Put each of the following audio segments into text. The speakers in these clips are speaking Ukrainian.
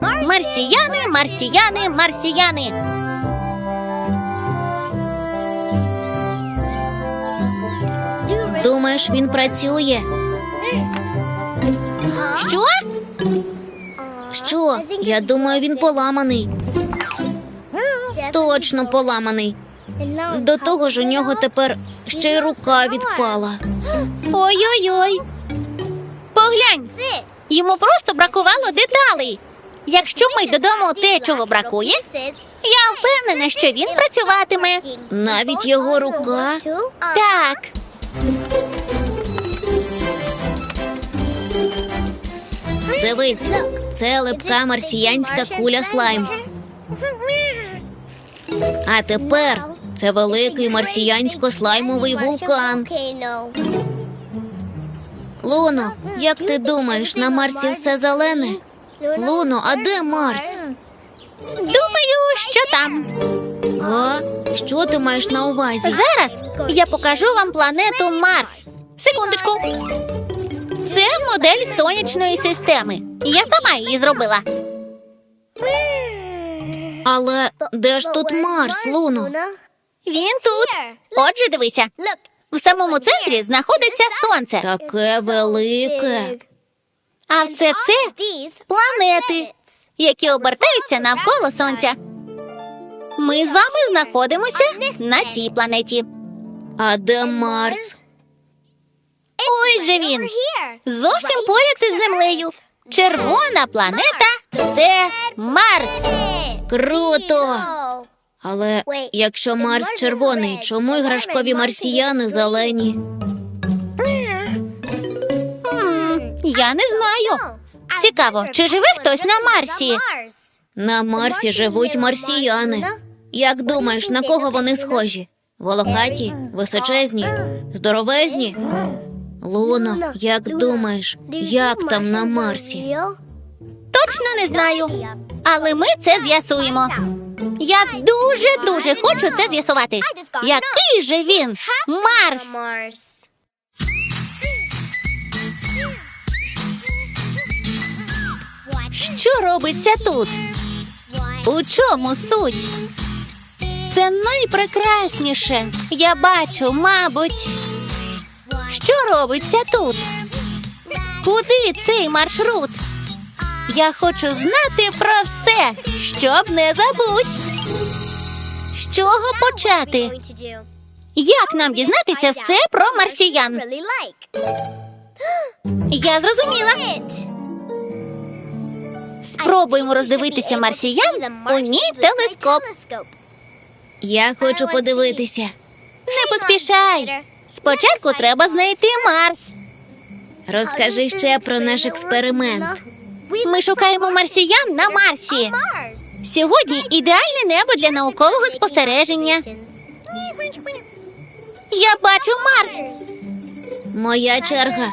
Марсіяни, марсіяни, марсіяни. Думаєш, він працює? Що? Що? Я думаю, він поламаний. Точно поламаний. До того ж, у нього тепер ще й рука відпала. Ой-ой-ой. Поглянь, йому просто бракувало деталей. Якщо ми додамо те, чого бракує, я впевнена, що він працюватиме. Навіть його рука. Так. Дивись, це липка марсіянська куля слайм. А тепер це великий марсіянсько-слаймовий вулкан. Луно, як ти думаєш, на Марсі все зелене? Луно, а де Марс? Думаю, що там. А? Що ти маєш на увазі? Зараз я покажу вам планету Марс. Секундочку. Це модель сонячної системи. Я сама її зробила. Але де ж тут Марс, Луно? Він тут. Отже, дивися. В самому центрі знаходиться сонце, Таке велике. А все це планети, які обертаються навколо сонця. Ми з вами знаходимося на цій планеті. А де Марс? Ось же він. Зовсім поряд із землею. Червона планета це Марс. Круто! Але якщо Марс червоний, чому іграшкові марсіяни зелені? Я не знаю. Цікаво, чи живе хтось на Марсі? На Марсі живуть марсіяни. Як думаєш, на кого вони схожі? Волохаті, височезні, здоровезні? Луно, як думаєш, як там на Марсі? Точно не знаю. Але ми це з'ясуємо. Я дуже дуже хочу це з'ясувати. Який же він? Марс. Що робиться тут? У чому суть? Це найпрекрасніше. Я бачу, мабуть. Що робиться тут? Куди цей маршрут? Я хочу знати про все, щоб не забудь. З чого почати? Як нам дізнатися все про марсіян? Я зрозуміла. Спробуємо роздивитися марсіян у мій телескоп. Я хочу подивитися. Не поспішай. Спочатку треба знайти Марс. Розкажи ще про наш експеримент. Ми шукаємо марсіян на Марсі. Сьогодні ідеальне небо для наукового спостереження. Я бачу Марс. Моя черга.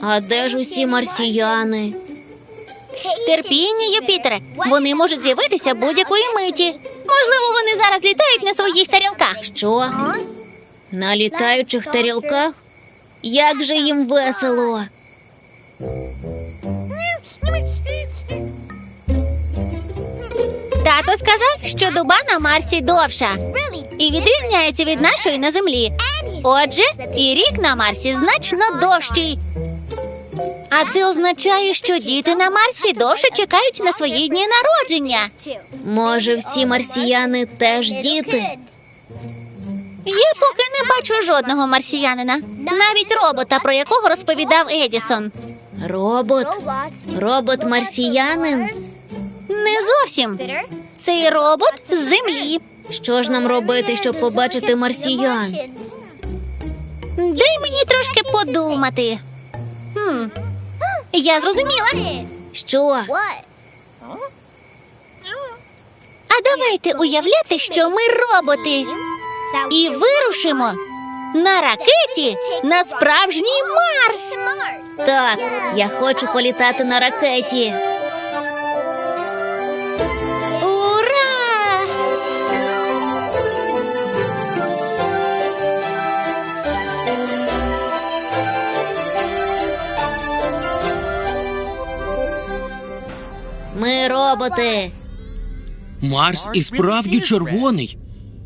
А де ж усі марсіяни? Терпіння, Юпітере. Вони можуть з'явитися будь-якої миті. Можливо, вони зараз літають на своїх тарілках. Що? На літаючих тарілках? Як же їм весело? Тато сказав, що дуба на Марсі довша і відрізняється від нашої на землі. Отже, і рік на Марсі значно довший. А це означає, що діти на Марсі довше чекають на свої дні народження. Може, всі марсіяни теж діти? Я поки не бачу жодного марсіянина, навіть робота, про якого розповідав Едісон. Робот? Робот марсіянин? Не зовсім. Цей робот з землі. Що ж нам робити, щоб побачити марсіян? Дай мені трошки подумати. Хм. Я зрозуміла. Що? А давайте уявляти, що ми роботи, і вирушимо на ракеті на справжній Марс. Так, я хочу політати на ракеті. Ми роботи. Марс і справді червоний.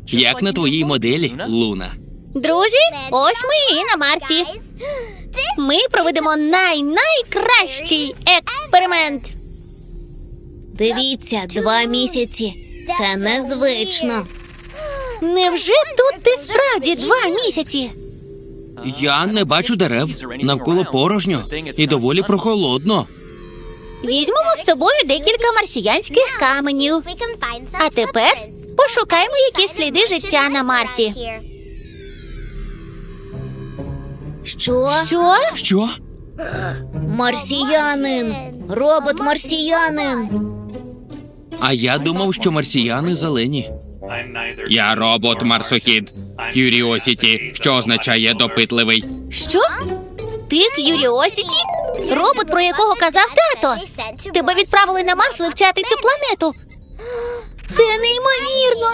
Як на твоїй моделі, Луна. Друзі, ось ми і на Марсі. Ми проведемо най-найкращий експеримент. Дивіться, два місяці. Це незвично. Невже тут ти справді два місяці? Я не бачу дерев навколо порожньо і доволі прохолодно. Візьмемо з собою декілька марсіянських каменів. А тепер пошукаємо якісь сліди життя на Марсі. Що? Що? Що? Марсіянин. Робот марсіянин. А я думав, що марсіяни зелені. Я робот марсохід. Curiosity, що означає допитливий. Що? Ти Curiosity? Робот, про якого казав тато. Тебе відправили на Марс вивчати цю планету. Це неймовірно.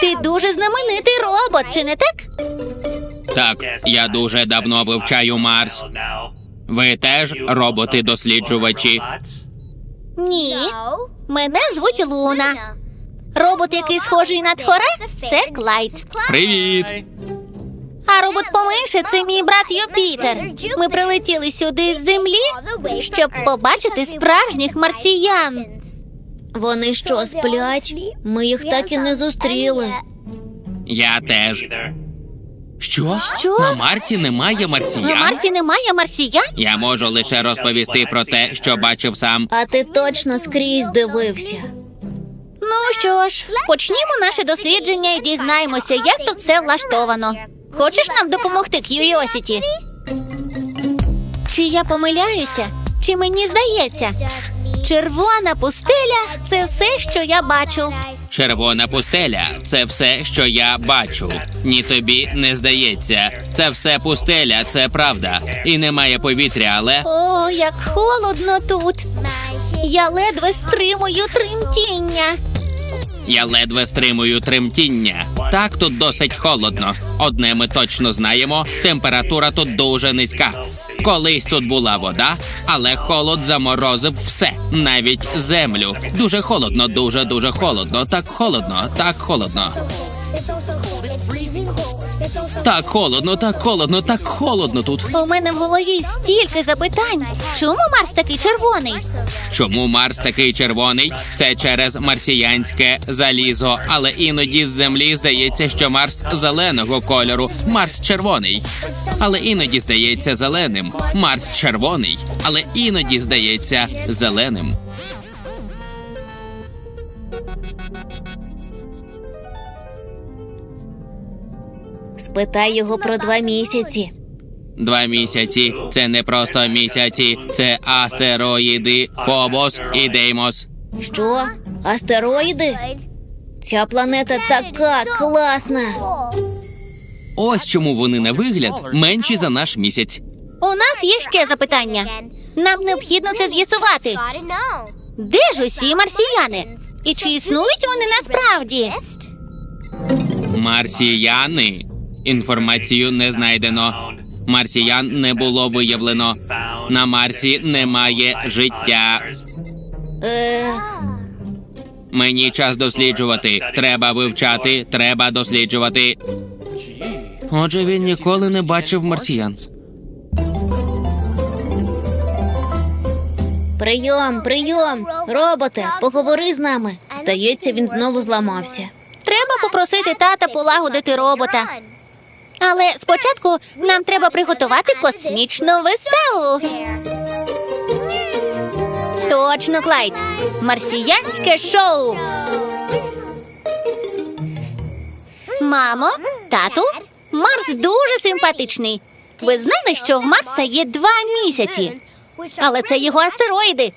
Ти дуже знаменитий робот, чи не так? Так, я дуже давно вивчаю Марс. Ви теж роботи-досліджувачі. Ні. Мене звуть Луна. Робот, який схожий на тхора, це Клайд. Привіт! А робот поменше це мій брат Юпітер. Ми прилетіли сюди з землі, щоб побачити справжніх марсіян. Вони що, сплять? Ми їх так і не зустріли. Я теж. Що? Що? На Марсі немає марсіян? На Марсі немає марсіян? Я можу лише розповісти про те, що бачив сам. А ти точно скрізь дивився. Ну що ж, почнімо наше дослідження і дізнаємося, як тут все влаштовано. Хочеш нам допомогти, Curiosity? Чи я помиляюся? Чи мені здається? Червона пустеля це все, що я бачу. Червона пустеля це все, що я бачу. Ні тобі не здається. Це все пустеля, це правда. І немає повітря, але О, як холодно тут. Я ледве стримую тремтіння. я ледве стримую тремтіння. Так тут досить холодно. Одне ми точно знаємо: температура тут дуже низька. Колись тут була вода, але холод заморозив все, навіть землю. Дуже холодно, дуже дуже холодно. Так холодно, так холодно. Так холодно, так холодно, так холодно тут. У мене в голові стільки запитань. Чому Марс такий червоний? Чому Марс такий червоний? Це через марсіянське залізо, але іноді з землі здається, що Марс зеленого кольору, Марс червоний. Але іноді здається зеленим. Марс червоний, але іноді здається зеленим. Спитай його про два місяці. Два місяці це не просто місяці, це астероїди Фобос і Деймос. Що? Астероїди? Ця планета така класна. Ось чому вони на вигляд менші за наш місяць. У нас є ще запитання. Нам необхідно це з'ясувати. Де ж усі марсіяни? І чи існують вони насправді? Марсіяни. Інформацію не знайдено. Марсіян не було виявлено. На Марсі немає життя. Ех, Мені час досліджувати. Треба вивчати, треба досліджувати. Отже, він ніколи не бачив марсіян. прийом, прийом. Роботе, поговори з нами. Здається, він знову зламався. Треба попросити тата полагодити робота. Але спочатку нам треба приготувати космічну виставу. Точно, Клайд. Марсіянське шоу. Мамо, тату, Марс дуже симпатичний. Ви знали, що в Марса є два місяці, але це його астероїди.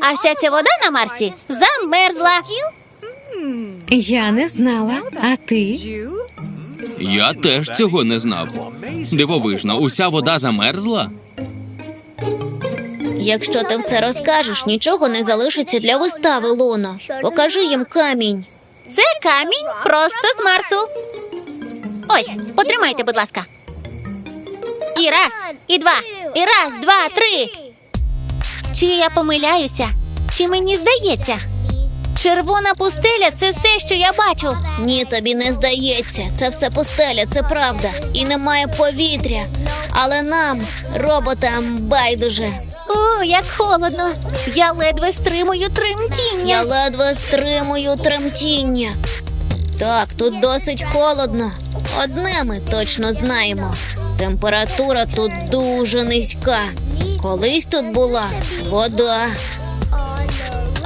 А вся ця вода на Марсі замерзла. Я не знала, а ти? Я теж цього не знав. Дивовижно, уся вода замерзла. Якщо ти все розкажеш, нічого не залишиться для вистави, Луно. Покажи їм камінь. Це камінь просто з Марсу. Ось, потримайте, будь ласка. І раз, і два, і раз, два, три. Чи я помиляюся? Чи мені здається? Червона пустеля це все, що я бачу. Ні, тобі не здається. Це все пустеля, це правда. І немає повітря. Але нам, роботам, байдуже. О, як холодно. Я ледве стримую тремтіння. Я ледве стримую тремтіння. Так, тут досить холодно. Одне ми точно знаємо. Температура тут дуже низька. Колись тут була вода.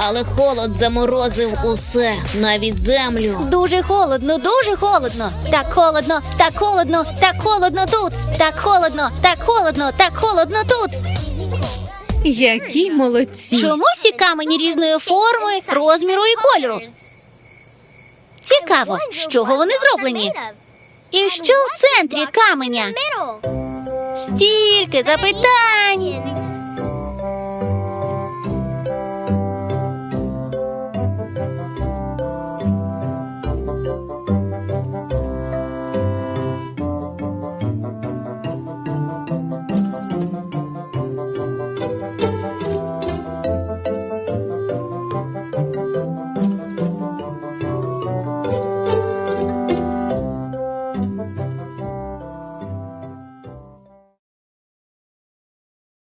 Але холод заморозив усе, навіть землю. Дуже холодно, дуже холодно. Так холодно, так холодно, так холодно тут. Так холодно, так холодно, так холодно тут. Які молодці. Чому всі камені різної форми, розміру і кольору? Цікаво, з чого вони зроблені? І що в центрі каменя? Стільки запитань.